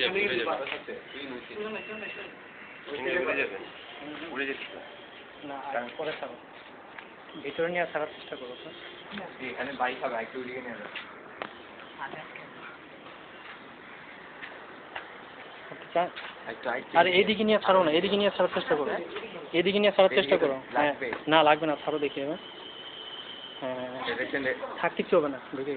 উড়ে যাবে। উড়ে যাবে। উড়ে যাবে উড়ে যেতে না পরে ছাড়ো ভিতরে নিয়ে ছাড়ার চেষ্টা করো। এখানে বাইক হবে একটু উড়িয়ে চা- আর এইদিকে নিয়ে ছাড়ো না এদিকে নিয়ে ছাড়ার চেষ্টা করো। এদিকে নিয়ে ছাড়ার চেষ্টা করো। হ্যাঁ। না লাগবে না ছাড়ো দেখি এবার। হ্যাঁ। থাক কিচ্ছু হবে না ঢুকে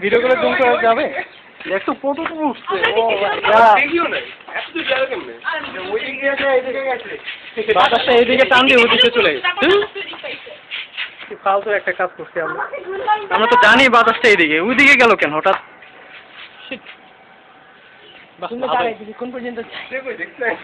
ভিডিও করে জুম করা যাবে? একটু ফটো তো উঠছে ও এত কেমনে? এদিকে গেছে। বাতাসটা এইদিকে টান দিয়ে ওদিকে চলে গেছে। ফালতু একটা কাজ করছি আমরা। আমরা তো জানি বাতাসটা এইদিকে। ওইদিকে গেল কেন হঠাৎ। দেখো দেখছেন